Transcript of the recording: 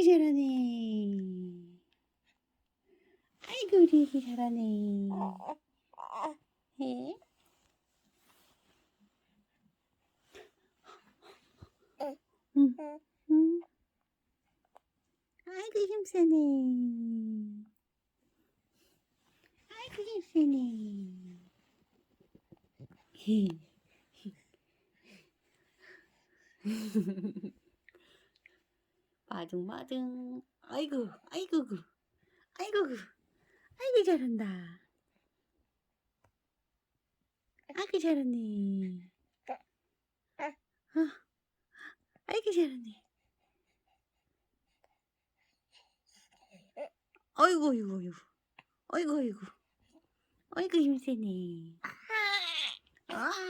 아이고 잘하네. 아이고 우리 애기 잘하네. 해? 응. 응. 아이고 힘세네. 아이고 힘세네. 마둥마둥. 아이고, 아이고, 그. 아이고, 그. 아이고 잘한다. 아이고 잘하네. 아, 아이고 잘하네. 아이고, 아이고, 아이고. 아이고, 아이고. 아이고 힘세네. 아.